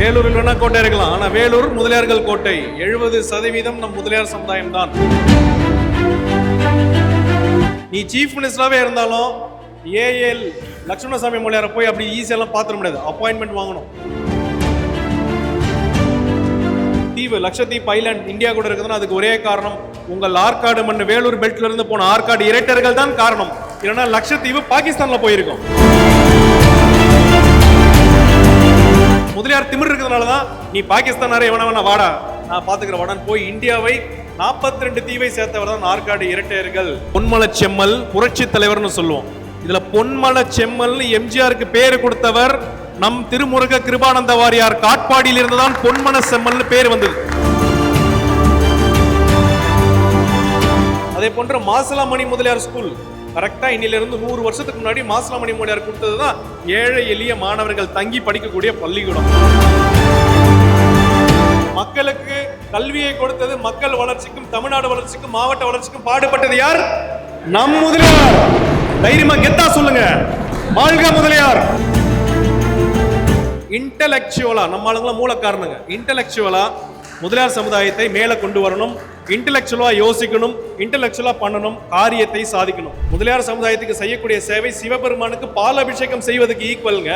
வேலூர் இல்லைன்னா கோட்டை இருக்கலாம் ஆனா வேலூர் முதலியார்கள் கோட்டை. எழுபது சதவீதம் நம் முதலியார் சமுதாயம் தான் நீ சீஃப் மினிஸ்டராகவே இருந்தாலும் ஏஎல் லட்சுமணசாமி மொழியாரை போய் அப்படி ஈஸியெல்லாம் பார்த்துட முடியாது. அப்பாயின்மெண்ட் வாங்கணும். தீவு லட்சத்தீப் ஐலாண்ட் இந்தியா கூட இருக்குதுன்னா அதுக்கு ஒரே காரணம் உங்கள் ஆற்காடு மண் வேலூர் பெல்ட்ல இருந்து போன ஆற்காடு இரட்டர்கள் தான் காரணம். இல்லைன்னா லட்சத்தீவு பாகிஸ்தான்ல போயிருக்கும். முதலியார் திமிர் இருக்கிறதுனால தான் நீ பாகிஸ்தான் நிறைய வேணா வாடா. நான் பாத்துக்கிற வாடான்னு போய் இந்தியாவை 42 ரெண்டு தீவை சேர்த்தவர் தான் நாற்காடு இரட்டையர்கள். பொன்மலை செம்மல் புரட்சி தலைவர்னு சொல்லுவோம். இதுல பொன்மலை செம்மல்னு எம்ஜிஆருக்கு பேர் கொடுத்தவர் நம் திருமுருக கிருபானந்த வாரியார். காட்பாடியில் இருந்துதான் பொன்மன செம்மல்னு பேர் வந்தது. அதே போன்ற மாசலாமணி முதலியார் ஸ்கூல் கரெக்டாக இன்னிலிருந்து நூறு வருஷத்துக்கு முன்னாடி மாசலாமணி மொழியார் கொடுத்தது தான் ஏழை எளிய மாணவர்கள் தங்கி படிக்கக்கூடிய பள்ளிக்கூடம். மக்களுக்கு கல்வியை கொடுத்தது மக்கள் வளர்ச்சிக்கும் தமிழ்நாடு வளர்ச்சிக்கும் மாவட்ட வளர்ச்சிக்கும் பாடுபட்டது யார்? நம் முதலியார். தைரியமா கெத்தா சொல்லுங்க. வாழ்க முதலியார். இன்டலெக்சுவலா நம்ம ஆளுங்களாம் மூல காரணங்க இன்டலெக்சுவலா முதலியார் சமுதாயத்தை மேலே கொண்டு வரணும். இன்டலெக்சுவலா யோசிக்கணும் இன்டலெக்சுவலா பண்ணணும் காரியத்தை சாதிக்கணும். முதலியார் சமுதாயத்துக்கு செய்யக்கூடிய சேவை சிவபெருமானுக்கு பால் அபிஷேகம் செய்வதற்கு ஈக்குவலுங்க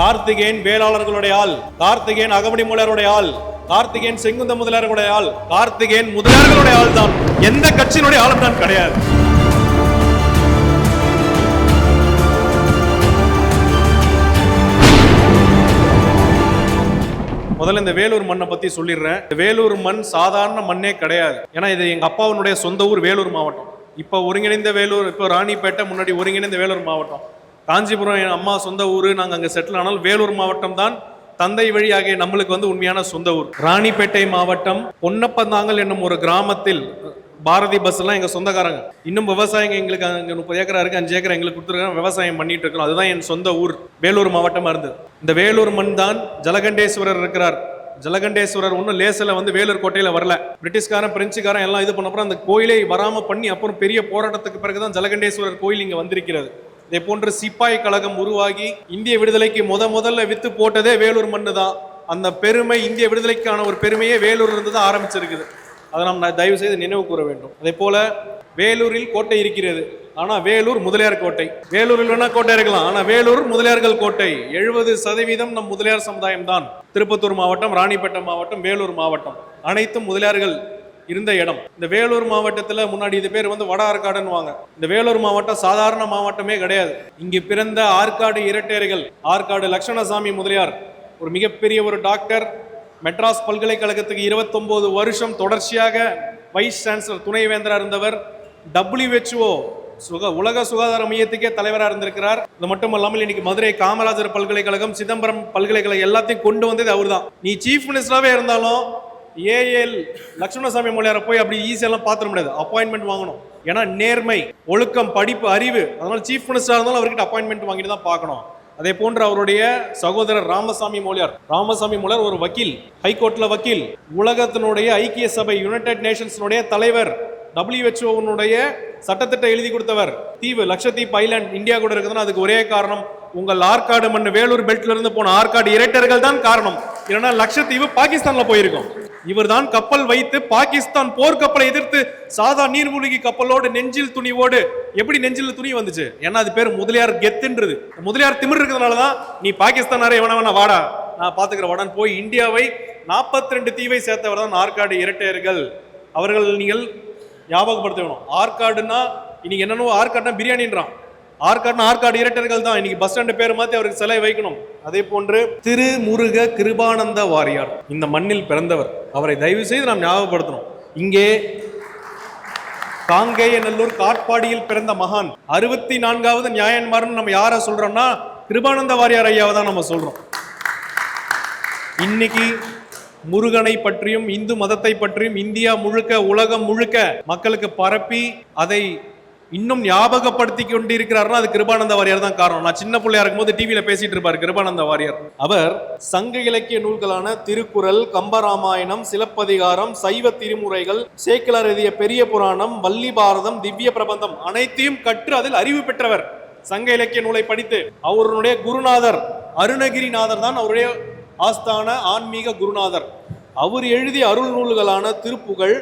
கார்த்திகேயன் வேளாளர்களுடைய ஆள் கார்த்திகேயன் அகமணி மூலருடைய ஆள் கார்த்திகேயன் செங்குந்த முதலியாருடைய ஆள் கார்த்திகேயன் முதலியார்களுடைய ஆள் தான் எந்த கட்சியினுடைய ஆளும் தான் கிடையாது. முதல்ல இந்த வேலூர் மண்ணை பத்தி சொல்லிடுறேன். இந்த வேலூர் மண் சாதாரண மண்ணே கிடையாது. ஏன்னா இது எங்க அப்பாவுடைய சொந்த ஊர் வேலூர் மாவட்டம். இப்போ ஒருங்கிணைந்த வேலூர் இப்போ ராணிப்பேட்டை முன்னாடி ஒருங்கிணைந்த வேலூர் மாவட்டம். காஞ்சிபுரம் என் அம்மா சொந்த ஊர் நாங்கள் அங்கே செட்டில் ஆனால் வேலூர் மாவட்டம் தான் தந்தை வழியாகிய நம்மளுக்கு வந்து உண்மையான சொந்த ஊர். ராணிப்பேட்டை மாவட்டம் பொன்னப்பந்தாங்கல் என்னும் ஒரு கிராமத்தில் பாரதி பஸ்லாம் எங்கள் சொந்தக்காரங்க. இன்னும் விவசாயிங்க எங்களுக்கு அங்கே முப்பது ஏக்கரா இருக்குது அஞ்சு ஏக்கர் எங்களுக்கு கொடுத்துருக்காங்க. விவசாயம் பண்ணிட்டு இருக்கோம் அதுதான் என் சொந்த ஊர் வேலூர் மாவட்டமாக இருந்தது. இந்த வேலூர் மண் தான் ஜலகண்டேஸ்வரர் இருக்கிறார். ஜலகண்டேஸ்வரர் ஒன்றும் லேசில் வந்து வேலூர் கோட்டையில் வரல. பிரிட்டிஷ்காரன் பிரெஞ்சுக்காரன் எல்லாம் இது பண்ணப்புறம் அந்த கோயிலை வராமல் பண்ணி அப்புறம் பெரிய போராட்டத்துக்கு பிறகு தான் ஜலகண்டேஸ்வரர் கோயில் இங்கே வந்திருக்கிறது. இதே போன்று சிப்பாய் கழகம் உருவாகி இந்திய விடுதலைக்கு முத முதல்ல வித்து போட்டதே வேலூர் மண்ணு தான் அந்த பெருமை இந்திய விடுதலைக்கான ஒரு பெருமையே வேலூர் இருந்து தான் ஆரம்பிச்சிருக்குது. அதை நாம் தயவு செய்து நினைவு கூற வேண்டும். அதே போல வேலூரில் கோட்டை இருக்கிறது. ஆனால் வேலூர் முதலியார் கோட்டை. வேலூரில் வேணா கோட்டை இருக்கலாம். ஆனால் வேலூர் முதலியார்கள் கோட்டை. எழுபது சதவீதம் நம் முதலியார் சமுதாயம் தான். திருப்பத்தூர் மாவட்டம் ராணிப்பேட்டை மாவட்டம் வேலூர் மாவட்டம். அனைத்தும் முதலியார்கள் இருந்த இடம். இந்த வேலூர் மாவட்டத்தில் முன்னாடி இது பேர் வந்து வட ஆற்காடுன்னு வாங்க இந்த வேலூர் மாவட்டம் சாதாரண மாவட்டமே கிடையாது. இங்கு பிறந்த ஆற்காடு இரட்டையர்கள் ஆற்காடு லட்சணசாமி முதலியார் ஒரு மிகப்பெரிய ஒரு டாக்டர் மெட்ராஸ் பல்கலைக்கழகத்துக்கு 29 வருஷம் தொடர்ச்சியாக வைஸ் சான்சலர் துணைவேந்தராக இருந்தவர். டபிள்யூஹெச்ஓ சுக உலக சுகாதார மையத்துக்கே தலைவராக இருந்திருக்கிறார். இது மட்டும் இல்லாமல் இன்னைக்கு மதுரை காமராஜர் பல்கலைக்கழகம் சிதம்பரம் பல்கலைக்கழகம் எல்லாத்தையும் கொண்டு வந்தது அவர்தான். நீ சீஃப் மினிஸ்டராகவே இருந்தாலும் ஏஎல் லட்சுமணசாமி மொழியாரை போய் அப்படி ஈஸியெல்லாம் பார்த்துட முடியாது. அப்பாயின்மெண்ட் வாங்கணும். ஏன்னா நேர்மை ஒழுக்கம் படிப்பு அறிவு. அதனால சீஃப் மினிஸ்டராக இருந்தாலும் அவர்கிட்ட அப்பாயின்மெண்ட் வாங்கிட்டு தான் பார்க்கணும். அதே போன்று அவருடைய சகோதரர் ராமசாமி மோலியார் ராமசாமி மோலியார் ஒரு வக்கீல் ஹைகோர்ட்ல வக்கீல். உலகத்தினுடைய ஐக்கிய சபை யுனைடெட் நேஷன்ஸினுடைய தலைவர் டபிள்யூஹெச்ஓனுடைய சட்டத்திட்டம் எழுதி கொடுத்தவர். தீவு லட்சத்தீப் ஐலாண்ட் இந்தியா கூட இருக்குதுன்னா அதுக்கு ஒரே காரணம் உங்கள் ஆற்காடு மண் வேலூர் பெல்ட்ல இருந்து போன ஆற்காடு இரட்டர்கள் தான் காரணம். இல்லைன்னா லட்சத்தீவு பாகிஸ்தான்ல போயிருக்கும். இவர்தான் கப்பல் வைத்து பாகிஸ்தான் போர்க்கப்பலை எதிர்த்து சாதா நீர்மூழ்கி கப்பலோடு நெஞ்சில் துணிவோடு. எப்படி நெஞ்சில் துணி வந்துச்சு? ஏன்னா அது பேர் முதலியார் கெத்துன்றது. முதலியார் திமிர் இருக்கிறதுனால தான் நீ பாகிஸ்தானாரே எவன வேணா வாடா. நான் பாத்துக்கிற வாடான்னு போய் இந்தியாவை 42 ரெண்டு தீவை சேர்த்தவர் தான் ஆற்காடு இரட்டையர்கள். அவர்கள் நீங்கள் ஞாபகப்படுத்த வேணும் ஆற்காடுன்னா இன்னைக்கு என்னென்னவோ ஆற்காடுனா பிரியாணின்றான். ஆற்காடுனா ஆற்காடு இரட்டர்கள் தான். இன்னைக்கு பஸ் ஸ்டாண்டு பேர் மாத்தி அவருக்கு சிலை வைக்கணும். அதே போன்று திருமுருக கிருபானந்த வாரியார் இந்த மண்ணில் பிறந்தவர். அவரை தயவு செய்து நாம் ஞாபகப்படுத்தணும். இங்கே காங்கேயநல்லூர் காட்பாடியில் பிறந்த மகான் அறுபத்தி நான்காவது நியாயன்மார்னு நம்ம யாரை சொல்றோம்னா கிருபானந்த வாரியார் ஐயாவை தான் நம்ம சொல்றோம். இன்னைக்கு முருகனை பற்றியும் இந்து மதத்தை பற்றியும் இந்தியா முழுக்க உலகம் முழுக்க மக்களுக்கு பரப்பி அதை இன்னும் ஞாபகப்படுத்தி கொண்டிருக்கிறார்னா அது கிருபானந்த வாரியார் தான் காரணம். நான் சின்ன பிள்ளையா இருக்கும்போது டிவியில பேசிட்டு இருப்பார் கிருபானந்த வாரியார். அவர் சங்க இலக்கிய நூல்களான திருக்குறள் கம்பராமாயணம் சிலப்பதிகாரம் சைவ திருமுறைகள் சேக்கிலார் எழுதிய பெரிய புராணம் வள்ளி பாரதம் திவ்ய பிரபந்தம் அனைத்தையும் கற்று அதில் அறிவு பெற்றவர். சங்க இலக்கிய நூலை படித்து அவருடைய குருநாதர் அருணகிரிநாதர் தான் அவருடைய ஆஸ்தான ஆன்மீக குருநாதர். அவர் எழுதிய அருள் நூல்களான திருப்புகழ்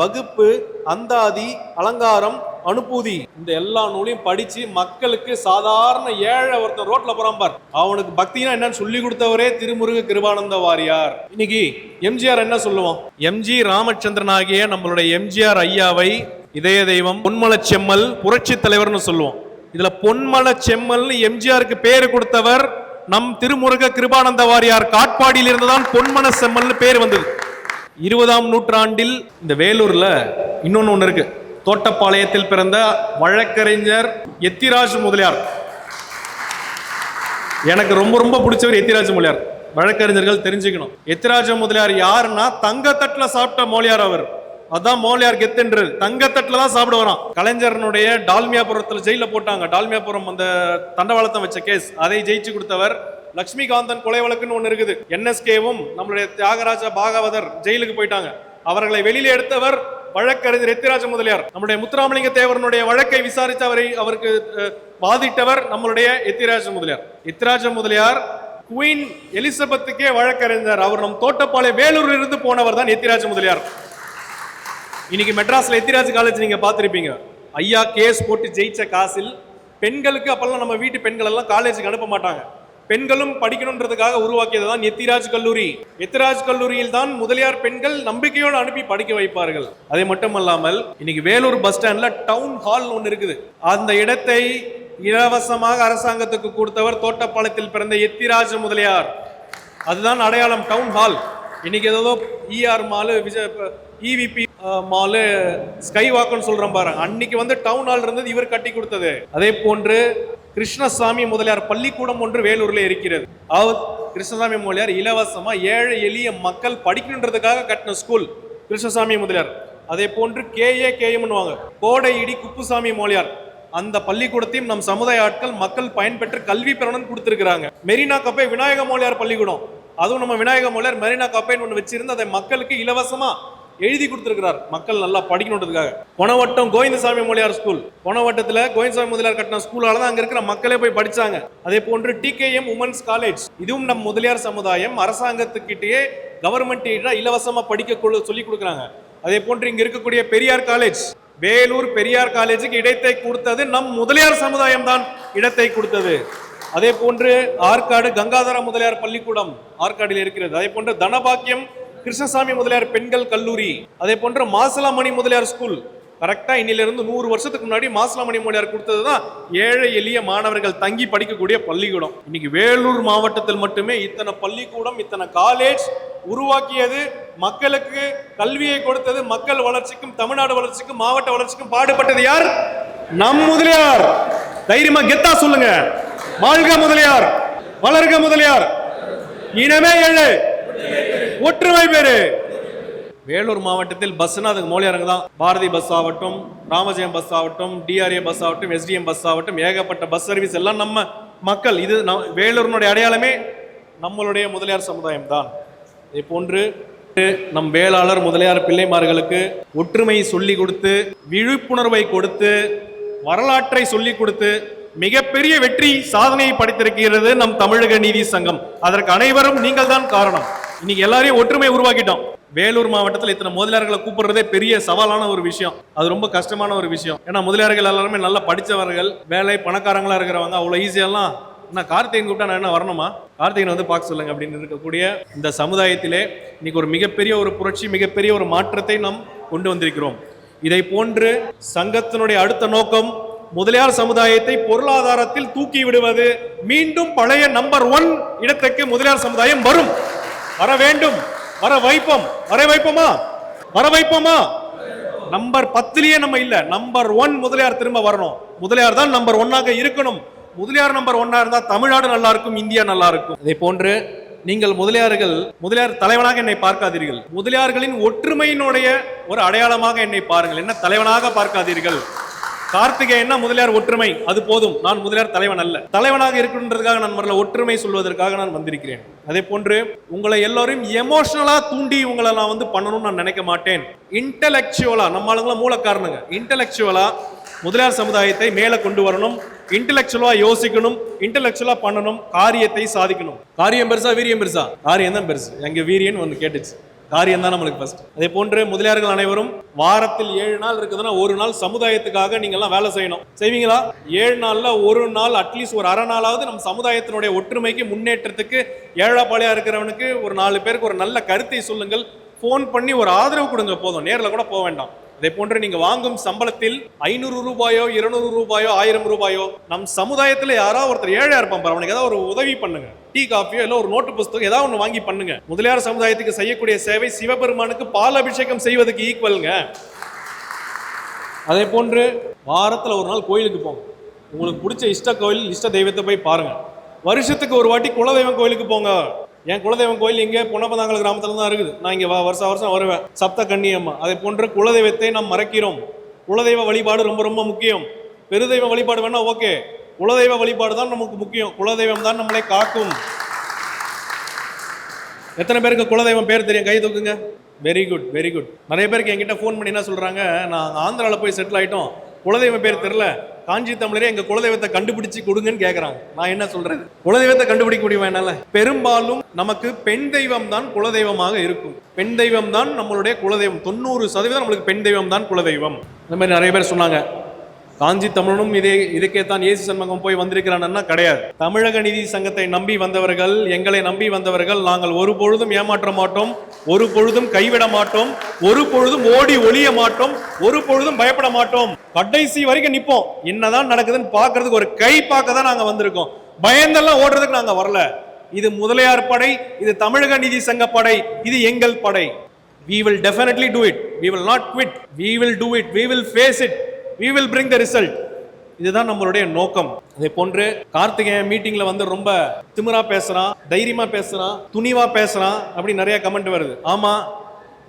வகுப்பு அந்தாதி அலங்காரம் அனுபூதி. இந்த எல்லா நூலையும் படிச்சு மக்களுக்கு சாதாரண ஏழை ஒருத்தன் ரோட்ல போறான் பார். அவனுக்கு பக்தினா என்னன்னு சொல்லி கொடுத்தவரே திருமுருக கிருபானந்த வாரியார். இன்னைக்கு எம்ஜிஆர் என்ன சொல்லுவோம் எம்ஜி ராமச்சந்திரன் ஆகிய நம்மளுடைய எம்ஜிஆர் ஐயாவை இதய தெய்வம் பொன்மல செம்மல் புரட்சி தலைவர்னு சொல்லுவோம் இதுல பொன்மல செம்மல்னு எம்ஜிஆருக்கு பேரு கொடுத்தவர் நம் திருமுருக கிருபானந்த வாரியார். காட்பாடியில் இருந்துதான் பொன்மன செம்மல்னு பேர் வந்தது. இருபதாம் நூற்றாண்டில் இந்த வேலூர்ல இன்னொன்னு ஒன்று இருக்கு. தோட்டப்பாளையத்தில் பிறந்த வழக்கறிஞர் எத்திராஜ் முதலியார். எனக்கு ரொம்ப ரொம்ப பிடிச்சவர் எத்திராஜ் முதலியார். வழக்கறிஞர்கள் தெரிஞ்சுக்கணும். எத்திராஜ முதலியார் யாருன்னா தங்கத்தட்டில் சாப்பிட்ட மோலியார் அவர். அதான் மோலியார் கெத்துன்றது தங்கத்தட்டில் தான் சாப்பிட வரான். கலைஞரனுடைய டால்மியாபுரத்தில் ஜெயிலில் போட்டாங்க. டால்மியாபுரம் அந்த தண்டவாளத்தம் வச்ச கேஸ் அதை ஜெயிச்சு கொடுத்தவர் லக்ஷ்மிகாந்தன் கொலை வழக்குன்னு ஒன்று இருக்குது. என்எஸ்கேவும் நம்மளுடைய தியாகராஜ பாகவதர் ஜெயிலுக்கு போயிட்டாங்க. அவர்களை வெளியில எடுத்தவர் வழக்கறிஞர் எத்திராஜ முதலியார். நம்முடைய முத்துராமலிங்க தேவரனுடைய வழக்கை விசாரித்து அவரை அவருக்கு வாதிட்டவர் நம்மளுடைய எத்திராஜ முதலியார். எத்திராஜ முதலியார் குயின் எலிசபெத்துக்கே வழக்கறிஞர். அவர் நம் தோட்டப்பாளைய வேலூரில் இருந்து போனவர் தான் எத்திராஜ முதலியார். இன்னைக்கு மெட்ராஸ்ல எத்திராஜ் காலேஜ் நீங்க பார்த்துருப்பீங்க. ஐயா கேஸ் போட்டு ஜெயிச்ச காசில் பெண்களுக்கு அப்பெல்லாம் நம்ம வீட்டு பெண்கள் எல்லாம் காலேஜுக்கு அனுப்ப மாட்டாங்க. பெண்களும் படிக்கணுன்றதுக்காக உருவாக்கியது தான் எத்திராஜ் கல்லூரி. எத்திராஜ் கல்லூரியில் தான் முதலியார் பெண்கள் நம்பிக்கையோடு அனுப்பி படிக்க வைப்பார்கள். அதை மட்டும் அல்லாமல் இன்னைக்கு வேலூர் பஸ் ஸ்டாண்ட்ல டவுன் ஹால் ஒன்று இருக்குது. அந்த இடத்தை இலவசமாக அரசாங்கத்துக்கு கொடுத்தவர் தோட்டப்பாளையத்தில் பிறந்த எத்திராஜ் முதலியார். அதுதான் அடையாளம் டவுன் ஹால். இன்னைக்கு ஏதோ ER mall Vijay EVP mall sky வாக்குன்னு சொல்றோம் பாருங்க அன்னைக்கு வந்து டவுன் ஹால் இருந்தது இவர் கட்டி கொடுத்தது. அதே போன்று கிருஷ்ணசாமி முதலியார் பள்ளிக்கூடம் ஒன்று வேலூர்ல இருக்கிறது. அவர் கிருஷ்ணசாமி முதலியார் இலவசமா ஏழை எளிய மக்கள் படிக்கணுன்றதுக்காக கட்டின ஸ்கூல் கிருஷ்ணசாமி முதலியார். அதே போன்று கேஏ கேஎம்னுவாங்க கோடை இடி குப்புசாமி மொழியார் அந்த பள்ளிக்கூடத்தையும் நம் சமுதாய ஆட்கள் மக்கள் பயன்பெற்று கல்வி பெறணும்னு கொடுத்துருக்குறாங்க. மெரினா கப்பை விநாயக மொழியார் பள்ளிக்கூடம். அதுவும் நம்ம விநாயக மொழியார் மெரினா கப்பைன்னு ஒன்று வச்சிருந்து அதை மக்களுக்கு இலவசமாக எழுதி கொடுத்துருக்கிறார். மக்கள் நல்லா படிக்கணுன்றதுக்காக. கொணவட்டம் கோவிந்தசாமி மொழியார் ஸ்கூல் கொணவட்டத்தில் கோவிந்தசாமி முதலியார் கட்டின ஸ்கூலால தான் அங்கே இருக்கிற மக்களே போய் படிச்சாங்க. அதே போன்று டிகேஎம் உமன்ஸ் காலேஜ் இதுவும் நம் முதலியார் சமுதாயம் அரசாங்கத்துக்கிட்டேயே கவர்மெண்ட் எய்டாக இலவசமாக படிக்க கொடு- சொல்லி கொடுக்குறாங்க. அதே போன்று இங்கே இருக்கக்கூடிய பெரியார் காலேஜ் வேலூர் பெரியார் காலேஜுக்கு இடத்தை கொடுத்தது நம் முதலியார் சமுதாயம் தான் இடத்தை கொடுத்தது. அதே போன்று ஆற்காடு கங்காதர முதலியார் பள்ளிக்கூடம் ஆற்காடில் இருக்கிறது. அதே போன்று தனபாக்கியம் கிருஷ்ணசாமி முதலியார் பெண்கள் கல்லூரி அதே போன்ற மாசலாமணி முதலியார் ஸ்கூல் கரெக்டாக இன்னிலிருந்து நூறு வருஷத்துக்கு முன்னாடி மாசலாமணி முதலியார் கொடுத்தது தான் ஏழை எளிய மாணவர்கள் தங்கி படிக்கக்கூடிய பள்ளிக்கூடம். இன்னைக்கு வேலூர் மாவட்டத்தில் மட்டுமே இத்தனை பள்ளிக்கூடம் இத்தனை காலேஜ் உருவாக்கியது. மக்களுக்கு கல்வியை கொடுத்தது மக்கள் வளர்ச்சிக்கும் தமிழ்நாடு வளர்ச்சிக்கும் மாவட்ட வளர்ச்சிக்கும் பாடுபட்டது யார்? நம் முதலியார். தைரியமா கெத்தா சொல்லுங்க. வாழ்க முதலியார் வளர்க முதலியார். இனமே எழு ஒற்றுமை பேரு. வேலூர் மாவட்டத்தில் பஸ்னா அதுக்கு மோலியாரங்க தான் பாரதி பஸ் ஆகட்டும் ராமஜெயம் பஸ் ஆகட்டும் டிஆர்ஏ பஸ் ஆகட்டும் எஸ்டிஎம் பஸ் ஆகட்டும் ஏகப்பட்ட பஸ் சர்வீஸ் எல்லாம் நம்ம மக்கள் இது நம் வேலூரினுடைய அடையாளமே நம்மளுடைய முதலியார் சமுதாயம் தான் இது போன்று நம் வேளாளர் முதலியார் பிள்ளைமார்களுக்கு ஒற்றுமை சொல்லி கொடுத்து விழிப்புணர்வை கொடுத்து வரலாற்றை சொல்லி கொடுத்து மிகப்பெரிய வெற்றி சாதனையை படைத்திருக்கிறது நம் தமிழக நீதி சங்கம். அதற்கு அனைவரும் நீங்கள் தான் காரணம். இன்னைக்கு எல்லாரையும் ஒற்றுமை உருவாக்கிட்டோம். வேலூர் மாவட்டத்தில் இத்தனை முதலியார்களை கூப்பிடுறதே பெரிய சவாலான ஒரு விஷயம். அது ரொம்ப கஷ்டமான ஒரு விஷயம். ஏன்னா முதலியார்கள் எல்லாருமே நல்லா படித்தவர்கள் வேலை பணக்காரங்களா இருக்கிறவங்க அவ்வளோ ஈஸியெல்லாம் நான் கார்த்திகன் கூப்பிட்டா நான் என்ன வரணுமா? கார்த்திகன் வந்து பார்க்க சொல்லுங்க அப்படின்னு இருக்கக்கூடிய இந்த சமுதாயத்திலே இன்னைக்கு ஒரு மிகப்பெரிய ஒரு புரட்சி மிகப்பெரிய ஒரு மாற்றத்தை நாம் கொண்டு வந்திருக்கிறோம். இதை போன்று சங்கத்தினுடைய அடுத்த நோக்கம் முதலியார் சமுதாயத்தை பொருளாதாரத்தில் தூக்கி விடுவது. மீண்டும் பழைய நம்பர் ஒன் இடத்துக்கு முதலியார் சமுதாயம் வரும். வர வேண்டும். வர வைப்போம். வர வைப்போமா? வர வைப்போமா? நம்பர் பத்துலயே நம்ம இல்ல. நம்பர் ஒன் முதலியார் திரும்ப வரணும். முதலியார் தான் நம்பர் ஒன்னாக இருக்கணும். முதலியார் நம்பர் ஒன்னா இருந்தா தமிழ்நாடு நல்லா இருக்கும் இந்தியா நல்லா இருக்கும். அதே போன்று நீங்கள் முதலியார்கள் முதலியார் தலைவனாக என்னை பார்க்காதீர்கள். முதலியார்களின் ஒற்றுமையினுடைய ஒரு அடையாளமாக என்னை பாருங்கள். என்ன தலைவனாக பார்க்காதீர்கள்? கார்த்திகேயன்னா முதலியார் ஒற்றுமை? அது போதும். நான் முதலியார் தலைவன் அல்ல. தலைவனாக இருக்கின்றதுக்காக நான் வரல. ஒற்றுமை சொல்வதற்காக நான் வந்திருக்கிறேன். அதே போன்று உங்களை எல்லோரும் எமோஷனலா தூண்டி உங்களை நான் வந்து பண்ணணும்னு நான் நினைக்க மாட்டேன். இன்டலெக்சுவலா நம்ம ஆளுங்களா மூல இன்டலெக்சுவலா முதலியார் சமுதாயத்தை மேலே கொண்டு வரணும். இன்டலெக்சுவலா யோசிக்கணும். இன்டலெக்சுவலா பண்ணணும். காரியத்தை சாதிக்கணும். காரியம் பெருசா வீரியம் பெருசா? காரியம் தான் பெருசு. எங்க வீரியன் ஒன்று கேட்டுச்சு. காரியம் தான் நம்மளுக்கு ஃபர்ஸ்ட் அதே போன்று முதலியார்கள் அனைவரும் வாரத்தில் ஏழு நாள் இருக்குதுன்னா ஒரு நாள் சமுதாயத்துக்காக நீங்க எல்லாம் வேலை செய்யணும். செய்வீங்களா? ஏழு நாள்ல ஒரு நாள் அட்லீஸ்ட் ஒரு அரை நாளாவது நம்ம சமுதாயத்தினுடைய ஒற்றுமைக்கு முன்னேற்றத்துக்கு ஏழாப்பாளையா இருக்கிறவனுக்கு ஒரு நாலு பேருக்கு ஒரு நல்ல கருத்தை சொல்லுங்கள். ஃபோன் பண்ணி ஒரு ஆதரவு கொடுங்க போதும். நேரில் கூட போக வேண்டாம். அதே போன்று நீங்க வாங்கும் சம்பளத்தில் ஐநூறு ரூபாயோ இருநூறு ரூபாயோ ஆயிரம் ரூபாயோ நம் சமுதாயத்துல யாராவது ஒருத்தர் ஏழையா இருப்பான் அவனுக்கு ஏதாவது ஒரு உதவி பண்ணுங்க. டீ காஃபியோ இல்ல ஒரு நோட்டு புஸ்தகம் ஏதாவது ஒன்று வாங்கி பண்ணுங்க. முதலியார் சமுதாயத்துக்கு செய்யக்கூடிய சேவை சிவபெருமானுக்கு பால் அபிஷேகம் செய்வதற்கு ஈக்குவலுங்க அதே போன்று வாரத்துல ஒரு நாள் கோயிலுக்கு போங்க. உங்களுக்கு பிடிச்ச இஷ்ட கோயில் இஷ்ட தெய்வத்தை போய் பாருங்க. வருஷத்துக்கு ஒரு வாட்டி குலதெய்வம் கோயிலுக்கு போங்க. என் குலதெய்வம் கோயில் இங்கே பொன்னப்பதாங்கல் கிராமத்தில் தான் இருக்குது. நான் இங்கே வருஷம் வருஷம் வருவேன். சப்த கண்ணியம்மா அதை போன்று குலதெய்வத்தை நாம் மறக்கிறோம். குலதெய்வ வழிபாடு ரொம்ப ரொம்ப முக்கியம். பெருதெய்வ வழிபாடு வேணால் ஓகே. குலதெய்வ வழிபாடு தான் நமக்கு முக்கியம். குலதெய்வம் தான் நம்மளை காக்கும். எத்தனை பேருக்கு குலதெய்வம் பேர் தெரியும்? கை தூக்குங்க. வெரி குட் வெரி குட் நிறைய பேருக்கு என்கிட்ட ஃபோன் பண்ணி என்ன சொல்கிறாங்க நான் ஆந்திராவில் போய் செட்டில் ஆகிட்டோம் குலதெய்வம் பேர் தெரில. காஞ்சி தமிழரே எங்க குலதெய்வத்தை கண்டுபிடிச்சு கொடுங்கன்னு கேக்குறாங்க. நான் என்ன சொல்றது? குலதெய்வத்தை கண்டுபிடிக்க முடியுமா என்னால? பெரும்பாலும் நமக்கு பெண் தெய்வம் தான் குலதெய்வமாக இருக்கும். பெண் தெய்வம் தான் நம்மளுடைய குலதெய்வம். தொண்ணூறு சதவீதம் நம்மளுக்கு பெண் தெய்வம் தான் குலதெய்வம். இந்த மாதிரி நிறைய பேர் சொன்னாங்க. காஞ்சி தமிழனும் இதே இதுக்கே தான் இயேசு சண்முகம் போய் வந்திருக்கிறான்னா கிடையாது. தமிழக நிதி சங்கத்தை நம்பி வந்தவர்கள் எங்களை நம்பி வந்தவர்கள் நாங்கள் ஒரு பொழுதும் ஏமாற்ற மாட்டோம் ஒரு பொழுதும் கைவிட மாட்டோம் ஒரு பொழுதும் ஓடி ஒளிய மாட்டோம் ஒரு பொழுதும் பயப்பட மாட்டோம். கடைசி வரைக்கும் நிப்போம். என்னதான் நடக்குதுன்னு பார்க்கறதுக்கு ஒரு கை பார்க்க தான் நாங்க வந்திருக்கோம். பயந்தெல்லாம் ஓடுறதுக்கு நாங்க வரல. இது முதலியார் படை இது தமிழக நிதி சங்க படை இது எங்கள் படை. We will definitely do it. We will not quit. We will do it. We will face it. We will bring the result இதுதான் நம்மளுடைய நோக்கம். அதே போன்று கார்த்திகேயன் மீட்டிங்ல வந்து ரொம்ப திமிரா பேசுறான் தைரியமா பேசுறான் துணிவா பேசுறான் அப்படி நிறைய கமெண்ட் வருது. ஆமா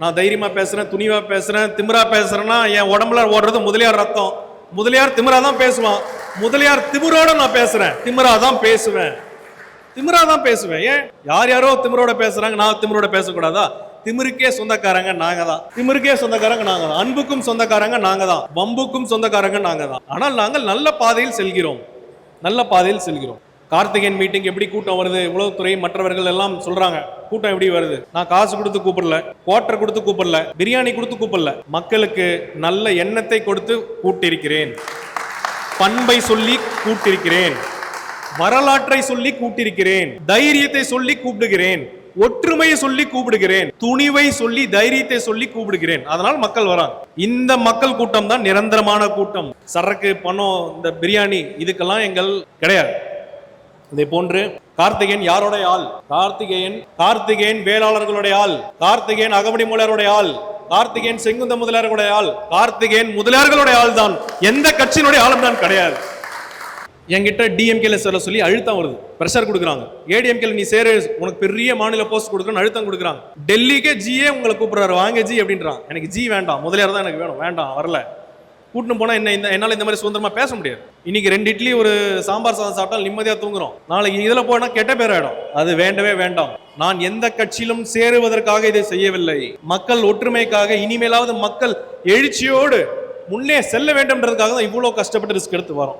நான் தைரியமா பேசுறேன் துணிவா பேசுறேன் திமிரா பேசுறேன்னா என் உடம்புல ஓடுறது முதலியார் ரத்தம். முதலியார் திமிரா தான் பேசுவான். முதலியார் திமிரோட நான் பேசுறேன். திமிரா தான் பேசுவேன். திமிரா தான் பேசுவேன். ஏன்? யார் யாரோ திமிரோட பேசுறாங்க நான் திமிரோட பேசக்கூடாதா? திமிருக்கே சொந்தக்காரங்க நாங்க தான். திமிருக்கே சொந்தக்காரங்க நாங்க தான். அன்புக்கும் சொந்தக்காரங்க நாங்க தான். வம்புக்கும் சொந்தக்காரங்க நாங்க தான். ஆனால் நாங்கள் நல்ல பாதையில் செல்கிறோம். நல்ல பாதையில் செல்கிறோம். கார்த்திகேயன் மீட்டிங் எப்படி கூட்டம் வருது? உளவுத்துறை மற்றவர்கள் எல்லாம் சொல்றாங்க. கூட்டம் எப்படி வருது? நான் காசு கொடுத்து கூப்பிடல. குவார்டர் கொடுத்து கூப்பிடல. பிரியாணி கொடுத்து கூப்பிடல. மக்களுக்கு நல்ல எண்ணத்தை கொடுத்து கூட்டிருக்கிறேன். பண்பை சொல்லி கூட்டிருக்கிறேன். வரலாற்றை சொல்லி கூட்டிருக்கிறேன். தைரியத்தை சொல்லி கூப்பிடுகிறேன். ஒற்றுமையை சொல்லி கூப்பிடுகிறேன் துணிவை சொல்லி தைரியத்தை சொல்லி கூப்பிடுகிறேன். அதனால் மக்கள் வராங்க. இந்த மக்கள் கூட்டம் தான் நிரந்தரமான கூட்டம். சரக்கு பணம் இந்த பிரியாணி இதுக்கெல்லாம் எங்கள் கிடையாது. இதை போன்று கார்த்திகேயன் யாரோடைய ஆள்? கார்த்திகேயன் கார்த்திகேயன் வேளாளர்களுடைய ஆள். கார்த்திகேயன் அகமடி மூலருடைய ஆள். கார்த்திகேயன் செங்குந்த முதலியார்களுடைய ஆள். கார்த்திகேயன் முதலியார்களுடைய ஆள் தான் எந்த கட்சியினுடைய ஆளும் தான் கிடையாது. என்கிட்ட டிஎம்கேல சேர சொல்லி அழுத்தம் வருது. ப்ரெஷர் கொடுக்குறாங்க. ஏடிஎம்கேல நீ சேர உனக்கு பெரிய மாநில போஸ்ட் கொடுக்கணும்னு அழுத்தம் கொடுக்குறாங்க. டெல்லிக்கே ஜியே உங்களை கூப்பிடுறாரு வாங்க ஜி அப்படின்றான் எனக்கு ஜி வேண்டாம். முதலியார் தான் எனக்கு வேணும். வேண்டாம் வரல. கூட்டின்னு போனால் என்ன இந்த என்னால் இந்த மாதிரி சுதந்திரமாக பேச முடியாது. இன்னைக்கு ரெண்டு இட்லி ஒரு சாம்பார் சாதம் சாப்பிட்டால் நிம்மதியாக தூங்குறோம். நாளைக்கு இதில் போனால் கெட்ட பேர் ஆகிடும் அது வேண்டவே வேண்டாம். நான் எந்த கட்சியிலும் சேருவதற்காக இதை செய்யவில்லை. மக்கள் ஒற்றுமைக்காக இனிமேலாவது மக்கள் எழுச்சியோடு முன்னே செல்ல வேண்டும்ன்றதுக்காக தான் இவ்வளோ கஷ்டப்பட்டு ரிஸ்க் எடுத்து வரோம்.